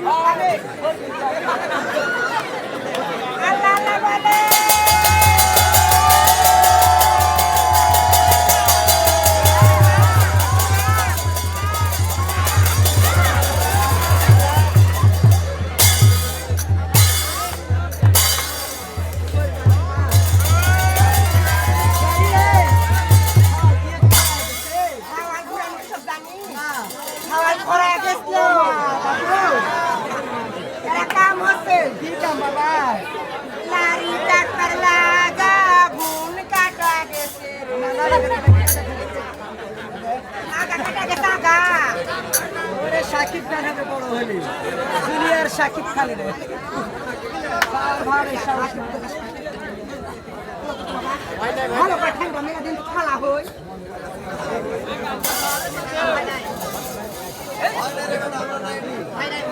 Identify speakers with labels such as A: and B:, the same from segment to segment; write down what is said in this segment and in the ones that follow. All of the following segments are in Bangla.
A: 아멘. লারি ডাক্তার লাগা গুণ কাটা গেছে
B: সাকিব খান সাকিব ভালো
A: ভালো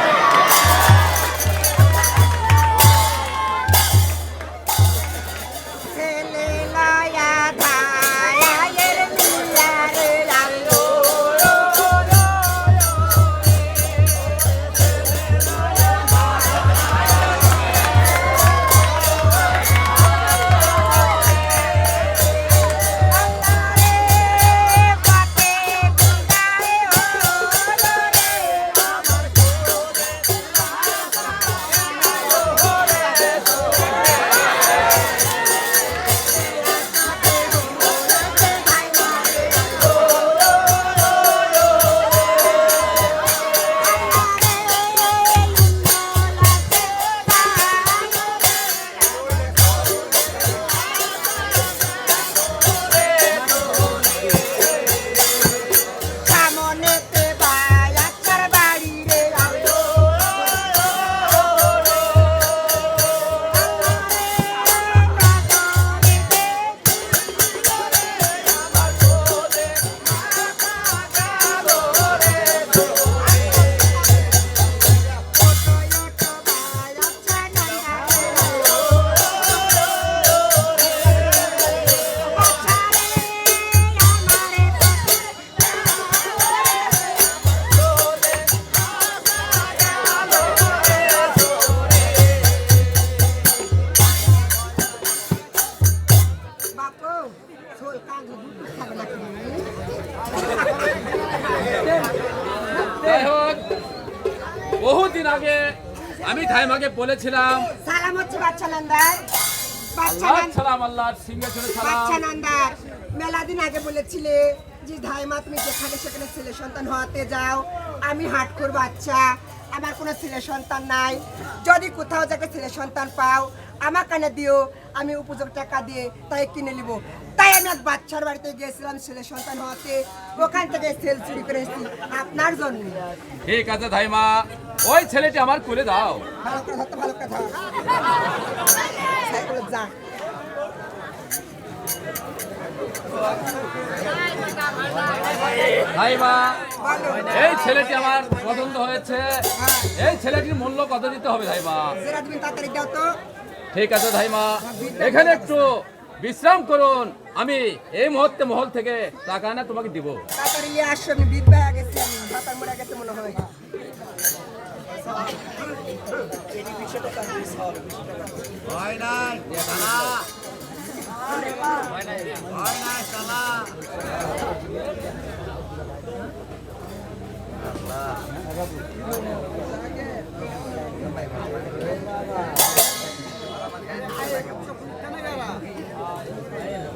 C: যাই হোক বহুদিন আগে আমি ধাইমাকে বলেছিলাম
A: সালাম হচ্ছে বাচ্চা নন্দার
C: আল্লাহ সালাম আল্লাহ সিংহাসনে সালাম।
A: বাচ্চা নন্দার মেলা দিন আগে বলেছিলে যে ধাইমা তুমি যেখানে সেখানে ছেলে সন্তান হওয়াতে যাও আমি হাট করব বাচ্চা আমার কোনো ছেলে সন্তান নাই। যদি কোথাও থেকে ছেলে সন্তান পাও আমার কানে দিও আমি উপযুক্ত টাকা দিয়ে তাই কিনে নিব। আমি এক বাচ্চার বাড়িতে গিয়েছিলাম ছেলে সন্তান হওয়াতে। ওখান থেকে সেল চুরি করে এসেছি। আপনার জন্য।
C: ঠিক আছে ধাইমা। ওই ছেলেটি আমার করে দাও।
A: ভালো করে ধরতে ভালো করে ধর। সাইকেলে যা।
C: এই ছেলেটি আমার পছন্দ হয়েছে। এই ছেলেটির মূল্য কত দিতে হবে
A: দাও
C: ঠিক আছে ধাইমা। এখানে একটু। বিশ্রাম করুন। আমি এই মুহূর্তে মহল থেকে টাকা না তোমাকে দিব।
A: হয়।